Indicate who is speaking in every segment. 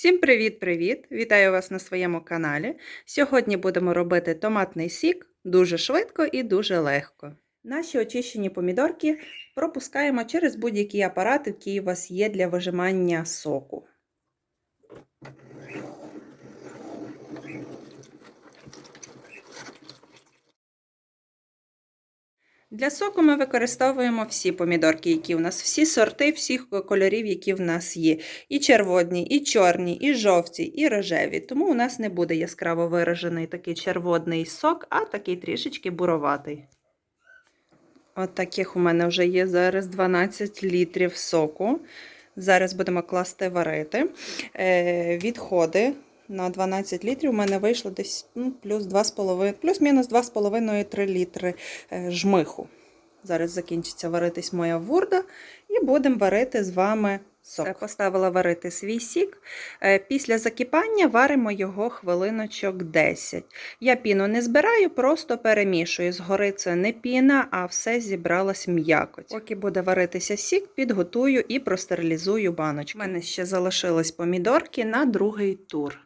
Speaker 1: Всім привіт-привіт! Вітаю вас на своєму каналі. Сьогодні будемо робити томатний сік дуже швидко і дуже легко. Наші очищені помідорки пропускаємо через будь-який апарат, який у вас є для вижимання соку. Для соку ми використовуємо всі помідорки, які у нас, всі сорти, всіх кольорів, які в нас є. І червоні, і чорні, і жовті, і рожеві. Тому у нас не буде яскраво виражений такий червоний сок, а такий трішечки буроватий. От таких у мене вже є зараз 12 літрів соку. Зараз будемо класти варити. Е, Відходи на 12 літрів у мене вийшло десь ну, плюс 2,5, плюс-мінус 2,5-3 літри е, жмиху. Зараз закінчиться варитись моя вурда, і будемо варити з вами сок. Це поставила варити свій сік. Е, Після закипання варимо його хвилиночок 10. Я піну не збираю, просто перемішую. Згори це не піна, а все зібралась м'якоть. Поки буде варитися сік, підготую і простерилізую баночки. У мене ще залишились помідорки на другий тур.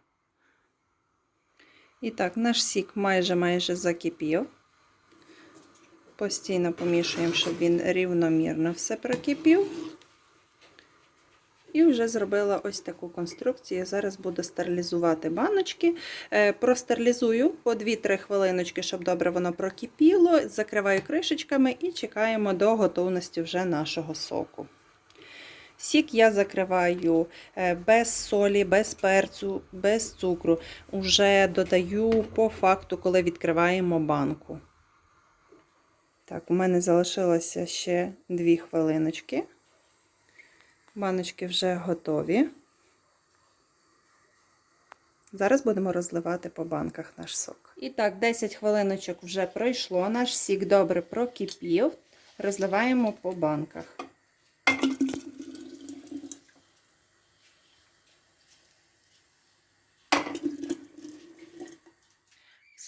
Speaker 1: І так, наш сік майже-майже закипів. Постійно помішуємо, щоб він рівномірно все прокипів. І вже зробила ось таку конструкцію. Зараз буду стерилізувати баночки. Простерилізую по 2-3 хвилиночки, щоб добре воно прокипіло. Закриваю кришечками і чекаємо до готовності вже нашого соку. Сік я закриваю без солі, без перцю, без цукру. Уже додаю по факту, коли відкриваємо банку. Так, у мене залишилося ще 2 хвилиночки. Баночки вже готові. Зараз будемо розливати по банках наш сок. І так, 10 хвилиночок вже пройшло. Наш сік добре прокипів. Розливаємо по банках.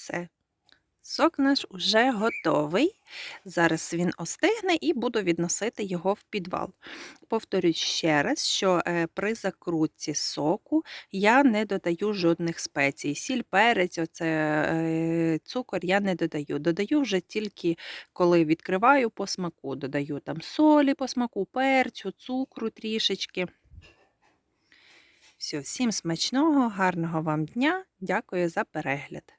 Speaker 1: Все. Сок наш уже готовий. Зараз він остигне і буду відносити його в підвал. Повторюсь ще раз, що при закрутці соку я не додаю жодних спецій. Сіль, перець, оце, цукор я не додаю. Додаю вже тільки коли відкриваю по смаку. Додаю там солі по смаку, перцю, цукру трішечки. Все, всім смачного, гарного вам дня. Дякую за перегляд.